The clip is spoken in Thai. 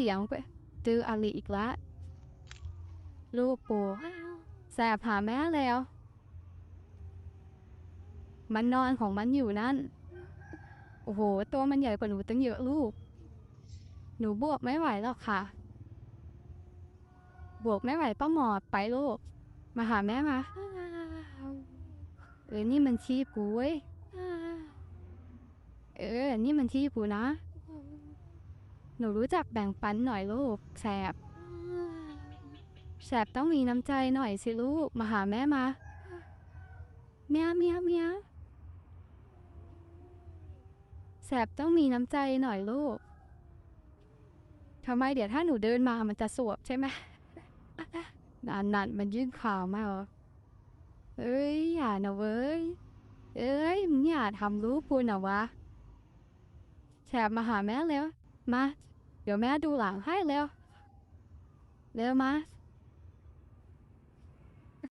เสียงไปตืออาลีอีกละ ลูกปูแสบหาแม่แล้ว มันนอนของมันอยู่นั่น โอ้โห ตัวมันใหญ่กว่าหนูตั้งเยอะลูก หนูบวกไม่ไหวหรอกค่ะ บวกไม่ไหวป้าหมอดไปลูก มาหาแม่มาเออนี่มันชี้ปูเว้ย เออ นี่มันที่ปูนะ หนูรู้จักแบ่งปันหน่อยลูก แสบ แสบต้องมีน้ำใจหน่อยสิลูก มาหาแม่มา เมียเมียเมียแสบต้องมีน้ำใจหน่อยลูก ทำไมเดี๋ยวถ้าหนูเดินมามันจะสวบใช่ไหมนานนันมันยื่นข่าวมาเหรอเอ้ย อย่านะเว้ย เอ้ยมึงอย่าทำลูกพูนะวะแฉบมาหาแม่เร็วมา เดี๋ยวแม่ดูหลังให้เร็วเร็วมา